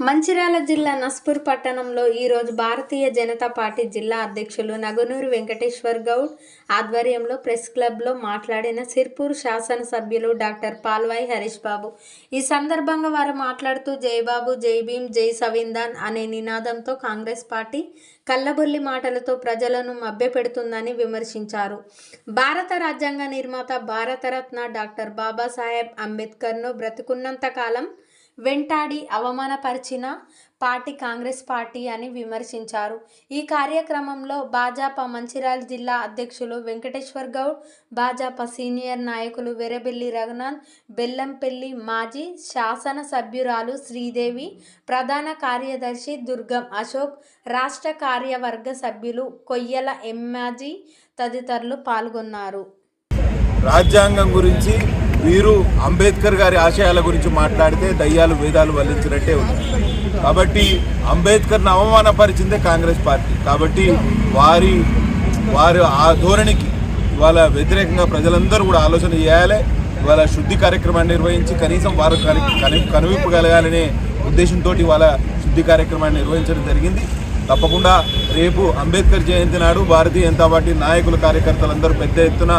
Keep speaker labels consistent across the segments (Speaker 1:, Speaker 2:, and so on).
Speaker 1: మంచిర్యాల జిల్లా నస్పూర్ పట్టణంలో ఈరోజు భారతీయ జనతా పార్టీ జిల్లా అధ్యక్షులు నగునూరు వెంకటేశ్వర్ గౌడ్ ఆధ్వర్యంలో ప్రెస్ క్లబ్లో మాట్లాడిన సిర్పూర్ శాసనసభ్యులు డాక్టర్ పాల్వాయి హరీష్ బాబు. ఈ సందర్భంగా వారు మాట్లాడుతూ జయబాబు జై భీమ్ జై సవిందాన్ అనే నినాదంతో కాంగ్రెస్ పార్టీ కళ్ళబొల్లి మాటలతో ప్రజలను మభ్యపెడుతుందని విమర్శించారు. భారత రాజ్యాంగ నిర్మాత భారతరత్న డాక్టర్ బాబాసాహెబ్ అంబేద్కర్ను బ్రతికున్నంత కాలం వెంటాడి అవమానపరిచిన పార్టీ కాంగ్రెస్ పార్టీ అని విమర్శించారు. ఈ కార్యక్రమంలో భాజపా మంచిర్యాల జిల్లా అధ్యక్షులు వెంకటేశ్వర్ గౌడ్ భాజపా సీనియర్ నాయకులు వెరబెల్లి రఘునాథ్ బెల్లంపల్లి మాజీ శాసన సభ్యురాలు శ్రీదేవి ప్రధాన కార్యదర్శి దుర్గం అశోక్ రాష్ట్ర కార్యవర్గ సభ్యులు కొయ్యల ఎమ్మాజీ తదితరులు పాల్గొన్నారు.
Speaker 2: రాజ్యాంగం గురించి వీరు అంబేద్కర్ గారి ఆశయాల గురించి మాట్లాడితే దయ్యాలు వేదాలు వల్లించినట్టే ఉంది. కాబట్టి అంబేద్కర్ను అవమానపరిచిందే కాంగ్రెస్ పార్టీ. కాబట్టి వారి వారి ఆ ధోరణికి ఇవాళ వ్యతిరేకంగా ప్రజలందరూ కూడా ఆలోచన చేయాలి. ఇవాళ శుద్ధి కార్యక్రమాన్ని నిర్వహించి కనీసం వారు కని కని- కనువిప్పగలగాలనే ఉద్దేశంతో ఇవాళ శుద్ధి కార్యక్రమాన్ని నిర్వహించడం జరిగింది. తప్పకుండా రేపు అంబేద్కర్ జయంతి నాడు భారతీయ జనతా పార్టీ నాయకులు కార్యకర్తలందరూ పెద్ద ఎత్తున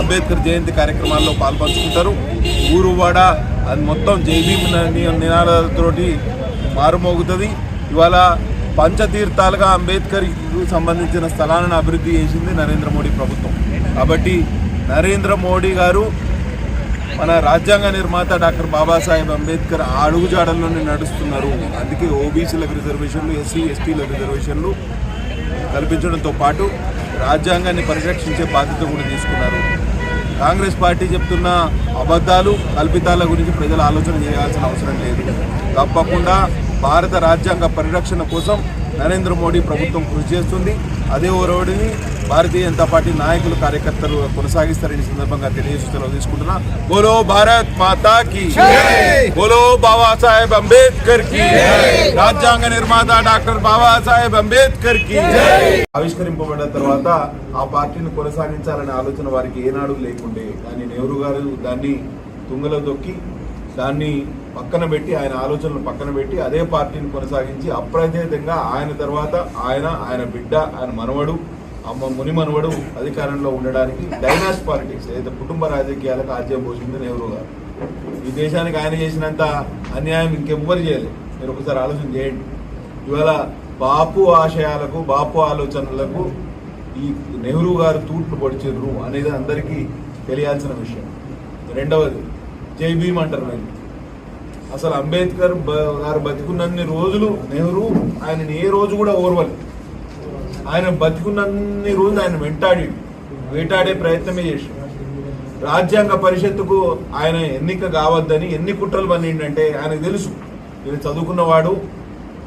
Speaker 2: అంబేద్కర్ జయంతి కార్యక్రమాల్లో పాల్పంచుకుంటారు. ఊరువాడ అది మొత్తం జైభీమ్ నినాదాలతోటి మారుమోగుతుంది. ఇవాళ పంచతీర్థాలుగా అంబేద్కర్ సంబంధించిన స్థలాలను అభివృద్ధి చేసింది నరేంద్ర మోడీ ప్రభుత్వం. కాబట్టి నరేంద్ర మోడీ గారు మన రాజ్యాంగ నిర్మాత డాక్టర్ బాబాసాహెబ్ అంబేద్కర్ అడుగుజాడల్లోనే నడుస్తున్నారు. అందుకే ఓబీసీలకు రిజర్వేషన్లు ఎస్సీ ఎస్టీల రిజర్వేషన్లు కల్పించడంతో పాటు రాజ్యాంగాన్ని పరిరక్షించే బాధ్యత కూడా తీసుకున్నారు. కాంగ్రెస్ పార్టీ చెప్తున్న అబద్ధాలు కల్పితాల గురించి ప్రజలు ఆలోచన చేయాల్సిన అవసరం లేదు. తప్పకుండా భారత రాజ్యాంగ పరిరక్షణ కోసం నరేంద్ర మోడీ ప్రభుత్వం కృషి చేస్తుంది. అదే ఓరవడిని భారతీయ జనతా పార్టీ నాయకులు కార్యకర్తలు కొనసాగిస్తారని ఈ సందర్భంగా తెలియజేసి తీసుకుంటున్నా. బోలో భారత్ మాతా కి బోలో బాబాసాహెబ్ అంబేద్కర్కి రాజ్యాంగ నిర్మాత డాక్టర్ బాబాసాహెబ్ అంబేద్కర్కి ఆవిష్కరింపబడిన తర్వాత ఆ పార్టీని కొనసాగించాలనే ఆలోచన వారికి ఏనాడు లేకుండే. కానీ నెహ్రూ గారు దాన్ని తుంగలో దొక్కి దాన్ని పక్కన పెట్టి ఆయన ఆలోచనలు పక్కన పెట్టి అదే పార్టీని కొనసాగించి అప్రచేతంగా ఆయన తర్వాత ఆయన ఆయన బిడ్డ ఆయన మనవడు అమ్మ మునిమనువడు అధికారంలో ఉండడానికి డైనాస్ పాలిటిక్స్ ఏదైతే కుటుంబ రాజకీయాలకు ఆజ్యం పోసింది నెహ్రూ గారు. ఈ దేశానికి ఆయన చేసినంత అన్యాయం ఇంకెవ్వరు చేయలేదు. మీరు ఒకసారి ఆలోచన చేయండి. ఇవాళ బాపు ఆశయాలకు బాపు ఆలోచనలకు ఈ నెహ్రూ గారు తూట్లు పొడిచిర్రు అనేది అందరికీ తెలియాల్సిన విషయం. రెండవది జై భీమ్ అంటారు నేను అసలు అంబేద్కర్ బ- గారు బతికున్నన్ని రోజులు నెహ్రూ ఆయనని ఏ రోజు కూడా ఓర్వలేదు. ఆయన బతికున్నన్ని రోజులు ఆయన వెంటాడి వేటాడే ప్రయత్నమే చేసిండు. రాజ్యాంగ పరిషత్తుకు ఆయన ఎన్నిక కావద్దని ఎన్ని కుట్రలు పన్నిండంటే ఆయనకు తెలుసు. ఈయన చదువుకున్నవాడు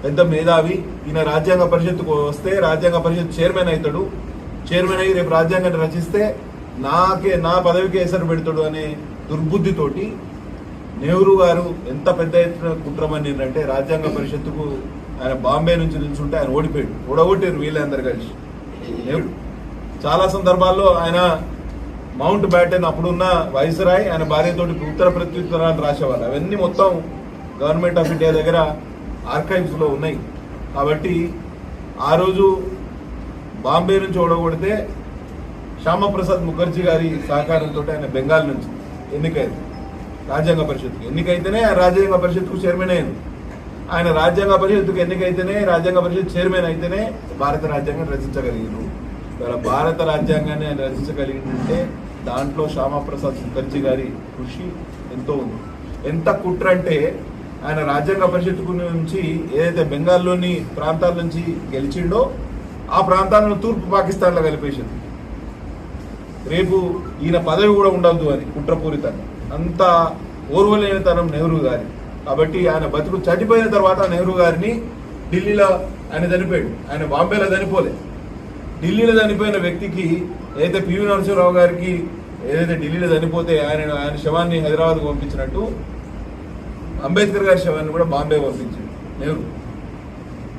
Speaker 2: పెద్ద మేధావి. ఈయన రాజ్యాంగ పరిషత్తుకు వస్తే రాజ్యాంగ పరిషత్ చైర్మన్ అవుతాడు చైర్మన్ అయ్యి రేపు రాజ్యాంగాన్ని రచిస్తే నాకే నా పదవికి ఎసరు పెడతాడు అనే దుర్బుద్ధితోటి నెహ్రూ గారు ఎంత పెద్ద ఎత్తున కుట్రమనిందంటే రాజ్యాంగ పరిషత్తుకు ఆయన బాంబే నుంచి నిల్చుంటే ఆయన ఓడిపోయాడు. ఓడగొట్టారు వీళ్ళందరూ కలిసి. నెహ్రూ చాలా సందర్భాల్లో ఆయన మౌంట్ బ్యాటన్ అప్పుడున్న వైస్రాయ్ ఆయన భార్యతోటి ఉత్తర ప్రత్యుత్తరాలు రాసేవాళ్ళు. అవన్నీ మొత్తం గవర్నమెంట్ ఆఫ్ ఇండియా దగ్గర ఆర్కైవ్స్లో ఉన్నాయి. కాబట్టి ఆ రోజు బాంబే నుంచి ఓడగొడితే శ్యామప్రసాద్ ముఖర్జీ గారి సహకారంతో ఆయన బెంగాల్ నుంచి ఎన్నికైంది. రాజ్యాంగ పరిషత్కి ఎన్నికైతేనే ఆయన రాజ్యాంగ పరిషత్కు చైర్మన్ అయింది ఆయన రాజ్యాంగ పరిషత్తుకు ఎన్నికైతేనే రాజ్యాంగ పరిషత్ చైర్మన్ అయితేనే భారత రాజ్యాంగం రచించగలిగారు ఇలా భారత రాజ్యాంగాన్ని ఆయన రచించగలిగిందంటే దాంట్లో శ్యామప్రసాద్ ముఖర్జీ గారి కృషి ఎంతో ఉంది. ఎంత కుట్ర అంటే ఆయన రాజ్యాంగ పరిషత్తుకు నుంచి ఏదైతే బెంగాల్లోని ప్రాంతాల నుంచి గెలిచిండో ఆ ప్రాంతాలను తూర్పు పాకిస్తాన్లో కలిపేసింది. రేపు ఈయన పదవి కూడా ఉండద్దు అని కుట్రపూరితంగా. అంత ఓర్వలేనితనం నెహ్రూ గారి. కాబట్టి ఆయన బతుకు చనిపోయిన తర్వాత నెహ్రూ గారిని ఢిల్లీలో ఆయన చనిపోయాడు. ఆయన బాంబేలో చనిపోలే. ఢిల్లీలో చనిపోయిన వ్యక్తికి ఏదైతే పివి నరసింహరావు గారికి ఏదైతే ఢిల్లీలో చనిపోతే ఆయన ఆయన శవాన్ని హైదరాబాద్కు పంపించినట్టు అంబేద్కర్ గారి శవాన్ని కూడా బాంబే పంపించాడు నెహ్రూ.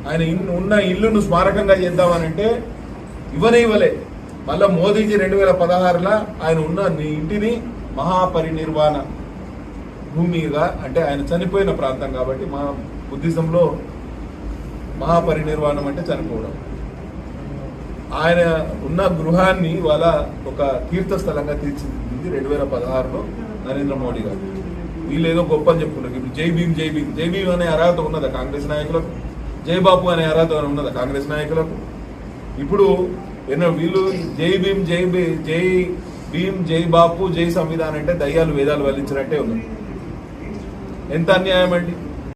Speaker 2: ఆయన ఇల్లు ఉన్న ఇల్లును స్మారకంగా చేద్దామనంటే ఇవ్వనే ఇవ్వలే. మళ్ళీ మోదీజీ రెండు వేల పదహారులో ఆయన ఉన్న ఇంటిని మహాపరినిర్వాణ భూమిగా అంటే ఆయన చనిపోయిన ప్రాంతం కాబట్టి మా బుద్ధిజంలో మహాపరినిర్వాణం అంటే చనిపోవడం. ఆయన ఉన్న గృహాన్ని వాళ్ళ ఒక తీర్థస్థలంగా తీర్చిదిద్దింది రెండు వేల పదహారులో నరేంద్ర మోడీ గారు. వీళ్ళు ఏదో గొప్ప అని చెప్పుకున్నారు ఇప్పుడు జై భీమ్ జై భీమ్. జై భీమ్ అనే అర్హత ఉన్నదా కాంగ్రెస్ నాయకులకు? జై బాపు అనే అర్హత ఉన్నదా కాంగ్రెస్ నాయకులకు? ఇప్పుడు ఎన్నో వీళ్ళు జై భీమ్ జై జై భీమ్ జై బాపు జై సంవిధానం అంటే దయ్యాలు వేదాలు వల్లించినట్టే ఉంది. ఎంత అన్యాయం అండి?